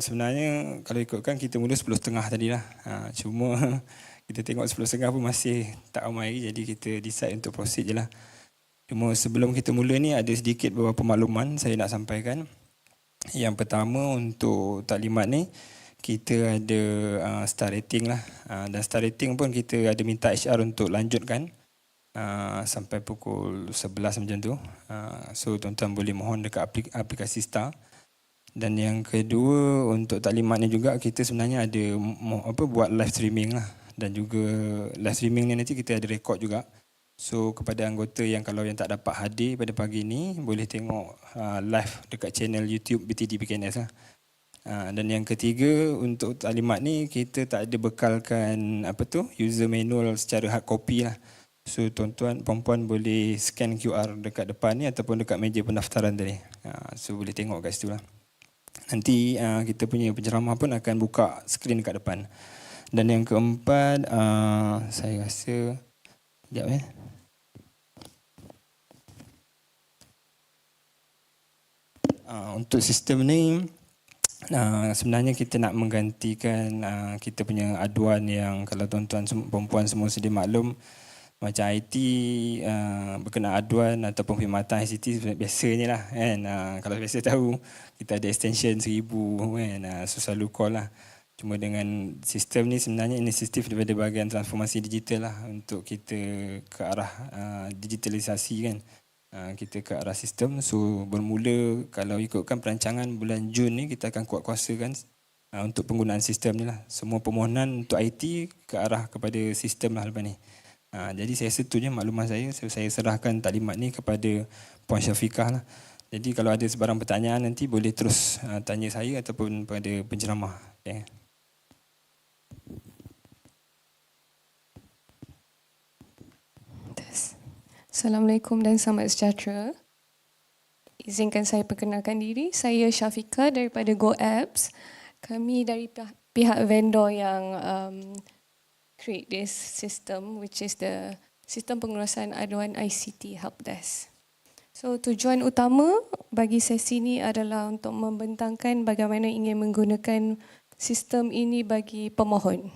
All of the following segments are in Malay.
Sebenarnya kalau ikutkan kita mula 10.30 tadi lah. Ha, cuma kita tengok 10.30 pun masih tak ramai jadi kita decide untuk proceed je lah. Cuma sebelum kita mula ni ada sedikit beberapa makluman saya nak sampaikan. Yang pertama untuk taklimat ni kita ada uh, star rating lah. Uh, dan star rating pun kita ada minta HR untuk lanjutkan uh, sampai pukul 11 macam tu. Uh, so tuan-tuan boleh mohon dekat aplikasi star. Dan yang kedua untuk taklimat ni juga kita sebenarnya ada apa buat live streaming lah dan juga live streaming ni nanti kita ada rekod juga. So kepada anggota yang kalau yang tak dapat hadir pada pagi ni boleh tengok uh, live dekat channel YouTube BTD PKNS lah. Uh, dan yang ketiga untuk taklimat ni kita tak ada bekalkan apa tu user manual secara hard copy lah. So tuan-tuan puan-puan boleh scan QR dekat depan ni ataupun dekat meja pendaftaran tadi. Uh, so boleh tengok kat situ lah nanti uh, kita punya penceramah pun akan buka skrin kat depan. Dan yang keempat, uh, saya rasa, sekejap eh. Uh, untuk sistem ni, uh, sebenarnya kita nak menggantikan uh, kita punya aduan yang kalau tuan-tuan perempuan semua sedia maklum, macam IT uh, berkenaan aduan ataupun perkhidmatan ICT biasanya lah kan? Uh, kalau biasa tahu kita ada extension seribu kan? Uh, so selalu call lah. Cuma dengan sistem ni sebenarnya inisiatif daripada bahagian transformasi digital lah untuk kita ke arah uh, digitalisasi kan? Uh, kita ke arah sistem. So bermula kalau ikutkan perancangan bulan Jun ni kita akan kuat kuasa kan? Uh, untuk penggunaan sistem ni lah. Semua permohonan untuk IT ke arah kepada sistem lah lepas ni Ha, jadi saya setuju makluman saya, saya serahkan taklimat ni kepada Puan Syafiqah lah. Jadi kalau ada sebarang pertanyaan nanti boleh terus uh, tanya saya ataupun pada penceramah. Okay. Assalamualaikum dan selamat sejahtera. Izinkan saya perkenalkan diri. Saya Syafiqah daripada Go Apps. Kami dari pihak vendor yang um, create this system which is the sistem pengurusan aduan ICT help desk. So tujuan utama bagi sesi ini adalah untuk membentangkan bagaimana ingin menggunakan sistem ini bagi pemohon.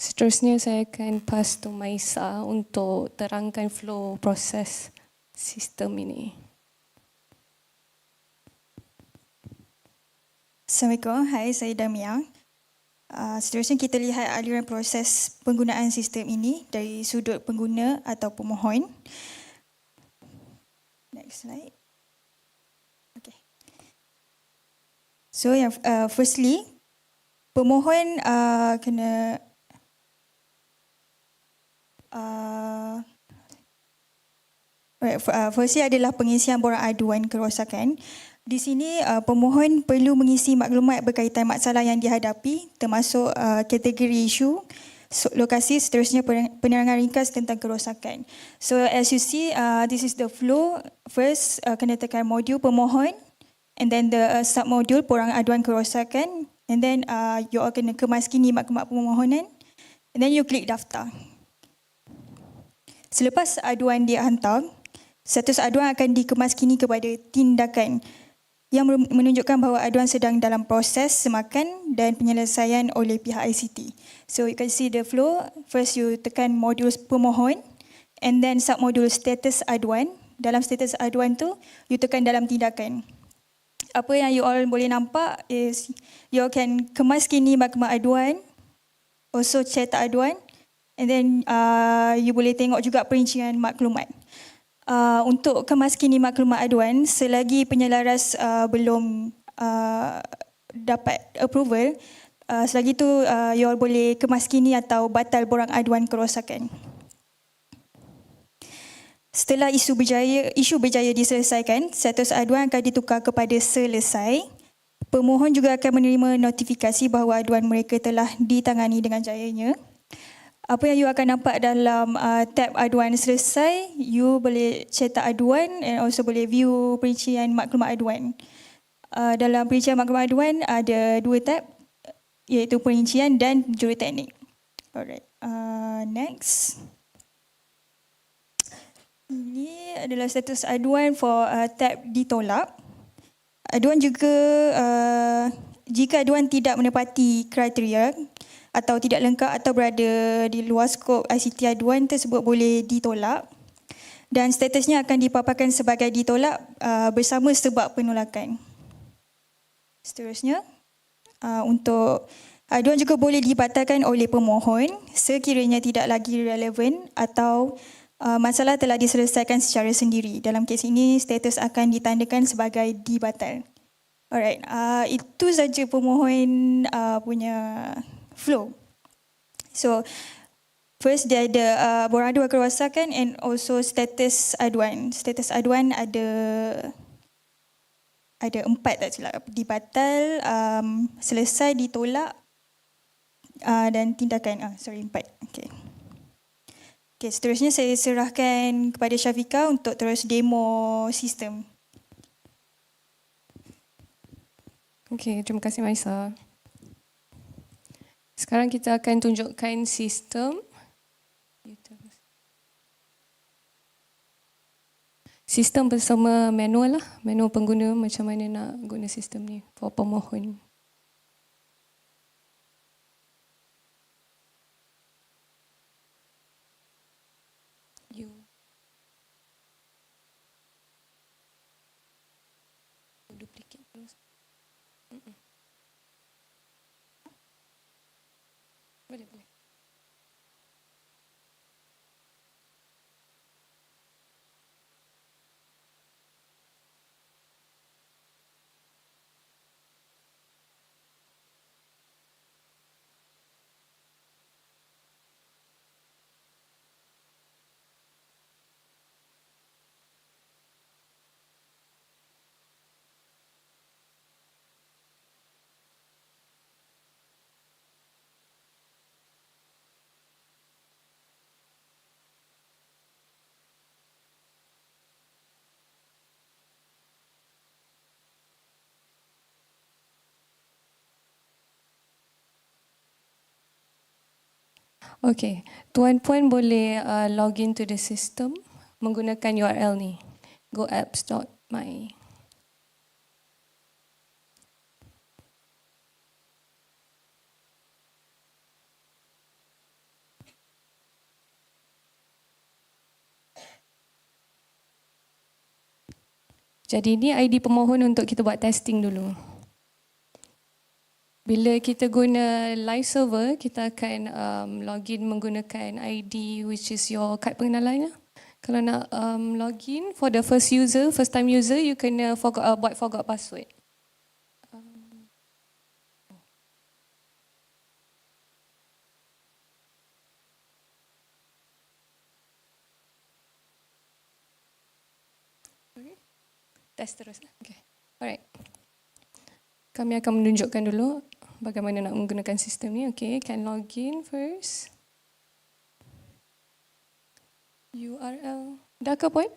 Seterusnya saya akan pass to Maisa untuk terangkan flow proses sistem ini. Assalamualaikum, hai saya Damia. Uh, seterusnya kita lihat aliran proses penggunaan sistem ini dari sudut pengguna atau pemohon. Next slide. Okay. So yang uh, firstly, pemohon uh, kena uh, right, uh, firstly adalah pengisian borang aduan kerosakan. Di sini uh, pemohon perlu mengisi maklumat berkaitan masalah yang dihadapi termasuk uh, kategori isu, lokasi seterusnya penerangan ringkas tentang kerosakan. So as you see, uh, this is the flow. First kena tekan modul pemohon and then the sub modul porang aduan kerosakan and then you all kena kemaskini maklumat permohonan and then you klik daftar. Selepas aduan dihantar, status aduan akan dikemaskini kepada tindakan yang menunjukkan bahawa aduan sedang dalam proses semakan dan penyelesaian oleh pihak ICT. So you can see the flow. First you tekan modul pemohon and then sub modul status aduan. Dalam status aduan tu you tekan dalam tindakan. Apa yang you all boleh nampak is you can kemas kini maklumat aduan, also cetak aduan and then uh, you boleh tengok juga perincian maklumat uh, untuk kemaskini maklumat aduan selagi penyelaras uh, belum uh, dapat approval uh, selagi itu uh, you all boleh kemaskini atau batal borang aduan kerosakan. Setelah isu berjaya isu berjaya diselesaikan, status aduan akan ditukar kepada selesai. Pemohon juga akan menerima notifikasi bahawa aduan mereka telah ditangani dengan jayanya apa yang you akan nampak dalam uh, tab aduan selesai, you boleh cetak aduan and also boleh view perincian maklumat aduan. Uh, dalam perincian maklumat aduan ada dua tab iaitu perincian dan juruteknik. Alright, uh, next. Ini adalah status aduan for uh, tab ditolak. Aduan juga uh, jika aduan tidak menepati kriteria atau tidak lengkap atau berada di luar skop ICT aduan tersebut boleh ditolak dan statusnya akan dipaparkan sebagai ditolak uh, bersama sebab penolakan. Seterusnya, uh, untuk aduan juga boleh dibatalkan oleh pemohon sekiranya tidak lagi relevan atau uh, masalah telah diselesaikan secara sendiri. Dalam kes ini, status akan ditandakan sebagai dibatal. Alright, uh, itu saja pemohon uh, punya flow. So, first dia ada uh, borang adu akan rosakan and also status aduan. Status aduan ada ada empat tak silap. Dibatal, um, selesai, ditolak uh, dan tindakan. Ah, sorry, empat. Okay. Okay, seterusnya saya serahkan kepada Syafika untuk terus demo sistem. Okay, terima kasih Maisa. Sekarang kita akan tunjukkan sistem. Sistem bersama manual lah. Manual pengguna macam mana nak guna sistem ni for pemohon. Duplicate terus. Mm-mm. Boleh. Okay, tuan puan boleh uh, login to the system menggunakan URL ni goapps.my. Jadi ini ID pemohon untuk kita buat testing dulu. Bila kita guna live server, kita akan um, login menggunakan ID which is your kad pengenalannya. Kalau nak um, login for the first user, first time user, you kena forgot, uh, buat forgot password. Um, Okay. Test terus. Okay. Alright. Kami akan menunjukkan dulu bagaimana nak menggunakan sistem ni. Okay, can login first. URL. Dah ke point?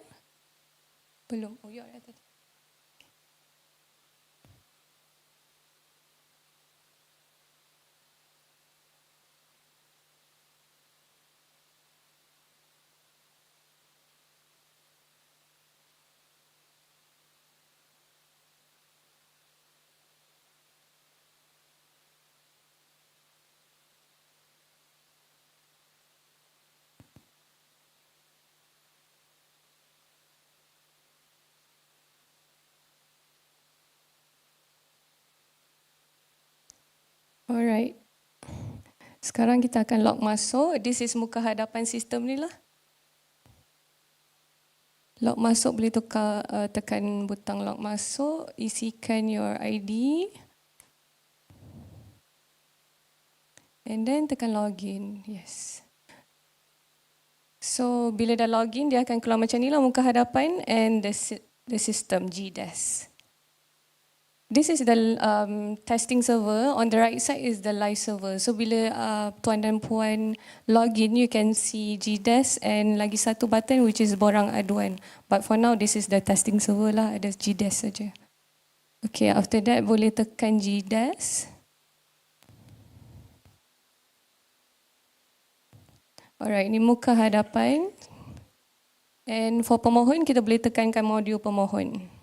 Belum. Oh, URL tadi. Alright. Sekarang kita akan log masuk. This is muka hadapan sistem ni lah. Log masuk boleh tukar, uh, tekan butang log masuk, isikan your ID. And then tekan login. Yes. So bila dah login dia akan keluar macam ni lah muka hadapan and the the system GDES. This is the um, testing server. On the right side is the live server. So bila uh, tuan dan puan login, you can see GDES and lagi satu button which is borang aduan. But for now, this is the testing server lah. Ada GDES saja. Okay, after that boleh tekan GDES. Alright, ini muka hadapan. And for pemohon, kita boleh tekankan modul pemohon.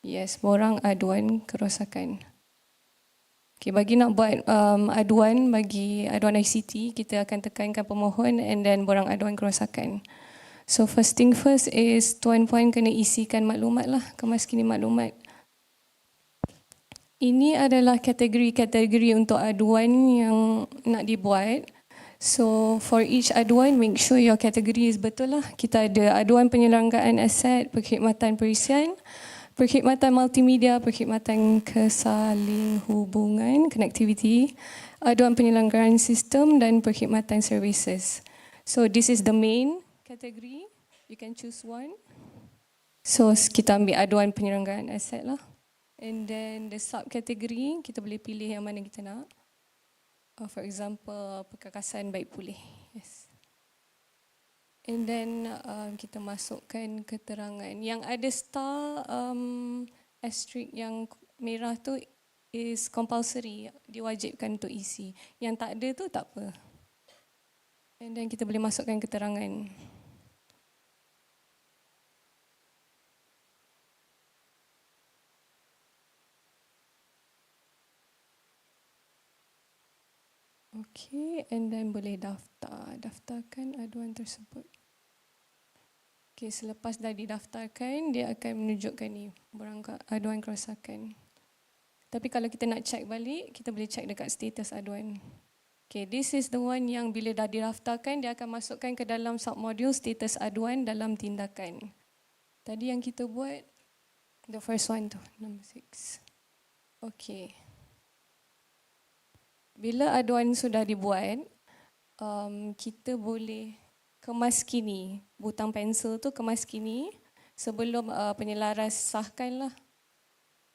Yes, borang aduan kerosakan. Okay, bagi nak buat um, aduan bagi aduan ICT, kita akan tekankan pemohon and then borang aduan kerosakan. So first thing first is tuan puan kena isikan maklumat lah, kemaskini maklumat. Ini adalah kategori-kategori untuk aduan yang nak dibuat. So for each aduan, make sure your category is betul lah. Kita ada aduan penyelenggaraan aset, perkhidmatan perisian, perkhidmatan multimedia, perkhidmatan kesaling hubungan, connectivity, aduan penyelenggaraan sistem dan perkhidmatan services. So this is the main category. You can choose one. So kita ambil aduan penyelenggaraan aset lah. And then the subcategory, kita boleh pilih yang mana kita nak. Uh, for example, perkakasan baik pulih. Yes. And then um, kita masukkan keterangan. Yang ada star um, asterisk yang merah tu is compulsory, diwajibkan untuk isi. Yang tak ada tu tak apa. And then kita boleh masukkan keterangan. Okay, and then boleh daftar. Daftarkan aduan tersebut. Okay, selepas dah didaftarkan, dia akan menunjukkan ni, borang aduan kerosakan. Tapi kalau kita nak check balik, kita boleh check dekat status aduan. Okay, this is the one yang bila dah didaftarkan, dia akan masukkan ke dalam submodul status aduan dalam tindakan. Tadi yang kita buat, the first one tu, number six. Okay. Bila aduan sudah dibuat, um, kita boleh kemas kini. Butang pensel tu kemas kini sebelum uh, penyelaras sahkan lah.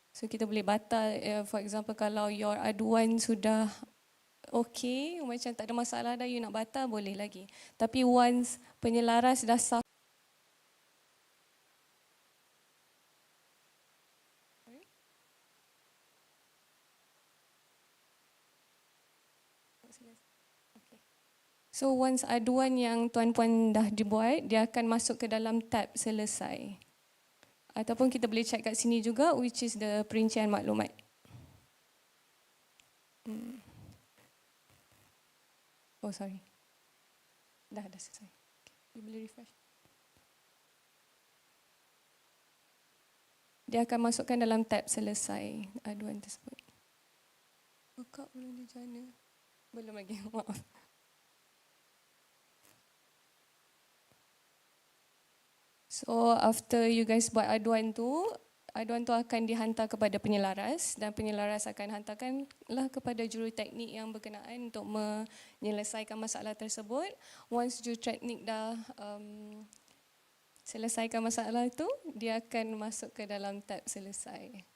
So kita boleh batal, uh, for example kalau your aduan sudah okay, macam tak ada masalah dah, you nak batal boleh lagi. Tapi once penyelaras dah sah, So once aduan yang tuan-puan dah dibuat, dia akan masuk ke dalam tab selesai. Ataupun kita boleh check kat sini juga which is the perincian maklumat. Hmm. Oh sorry. Dah dah selesai. Okay. You boleh refresh. Dia akan masukkan dalam tab selesai aduan tersebut. Buka belum di jana. Belum lagi, maaf. So after you guys buat aduan tu, aduan tu akan dihantar kepada penyelaras dan penyelaras akan hantarkanlah kepada juruteknik yang berkenaan untuk menyelesaikan masalah tersebut. Once juruteknik dah um, selesaikan masalah itu, dia akan masuk ke dalam tab selesai.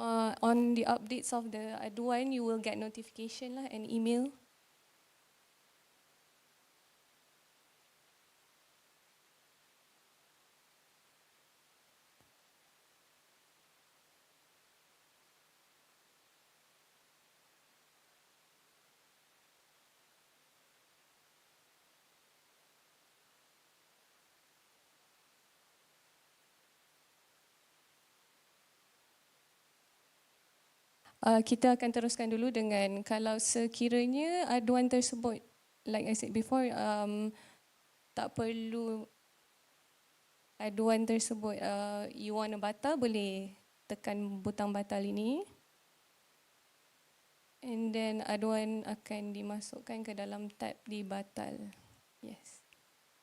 Uh, on the updates of the aduan, you will get notification lah and email. Uh, kita akan teruskan dulu dengan kalau sekiranya aduan tersebut, like I said before, um, tak perlu aduan tersebut, uh, you want to batal, boleh tekan butang batal ini. And then aduan akan dimasukkan ke dalam tab di batal. Yes.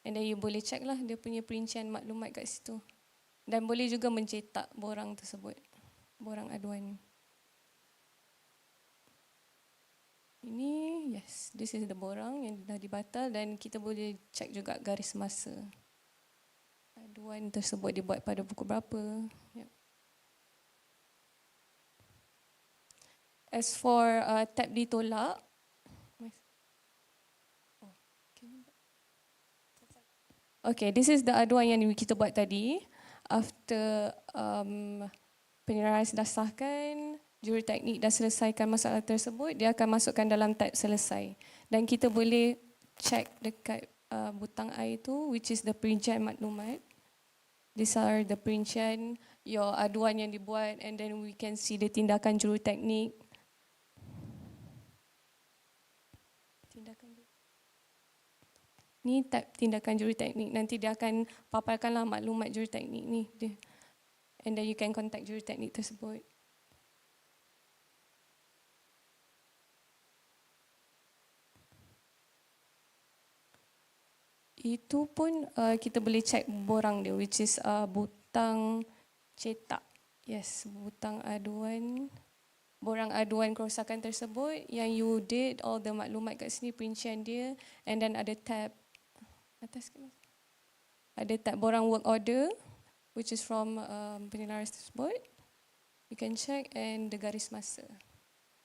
And then you boleh check lah dia punya perincian maklumat kat situ. Dan boleh juga mencetak borang tersebut, borang aduan. Ini, yes, this is the borang yang dah dibatal dan kita boleh check juga garis masa. Aduan tersebut dibuat pada pukul berapa. Yep. As for uh, tab ditolak, oh, Okay, this is the aduan yang kita buat tadi. After um, penyerahan dah sahkan, juruteknik dah selesaikan masalah tersebut, dia akan masukkan dalam tab selesai. Dan kita boleh check dekat uh, butang I itu which is the perincian maklumat. These are the perincian your aduan yang dibuat and then we can see the tindakan juruteknik. Tindakan Ni type tindakan juruteknik. Nanti dia akan paparkanlah maklumat juruteknik ni. And then you can contact juruteknik tersebut. Itu pun uh, kita boleh check borang dia which is uh, butang cetak. Yes, butang aduan borang aduan kerosakan tersebut yang you did all the maklumat kat sini perincian dia and then ada tab atas ke ada tab borang work order which is from um, penyelaras tersebut. You can check and the garis masa